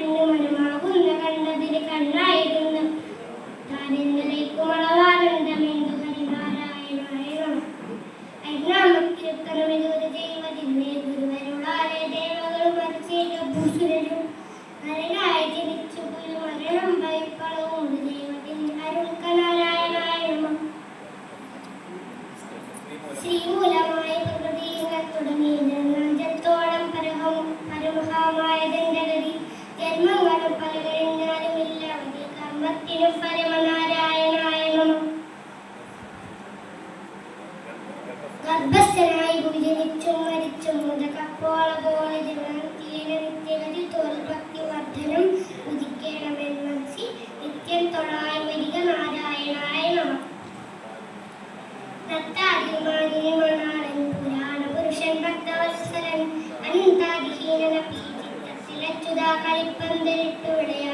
കണ്ണു മണിമുളകുന്ന കണ്ണതിന് കണ്ണായിരുന്നു. താനിന്നലേക്ക് മളവാറുണ്ട് മിന്ദു ഹരിനാരായണായണം അജ്ഞാമക്ഷത്രമിതൂര് ദൈവതിന്മേ ഗുരുവരുളാലെ ദേവകളും മറിച്ചേക ഭൂഷുരനും നരനായി ജനിച്ചു ഗുരു മരണം ഭയപ്പളവും ജന്മങ്ങളും പല കഴിഞ്ഞാലുമില്ല കർമ്മത്തിനും പരമനാരായണായ നമ ഗർഭസ്ഥനായി ജനിച്ചും മരിച്ചും മുതകപ്പോള പോലെ ജനീന നിത്യഗതി തോൽ ഭക്തി വർദ്ധനം നിത്യം തൊഴായി വരിക നാരായണായ നമ. ദത്താദിമാനിനി അനന്താദിഹീനന കളിപ്പന്തലിട്ടൂടെ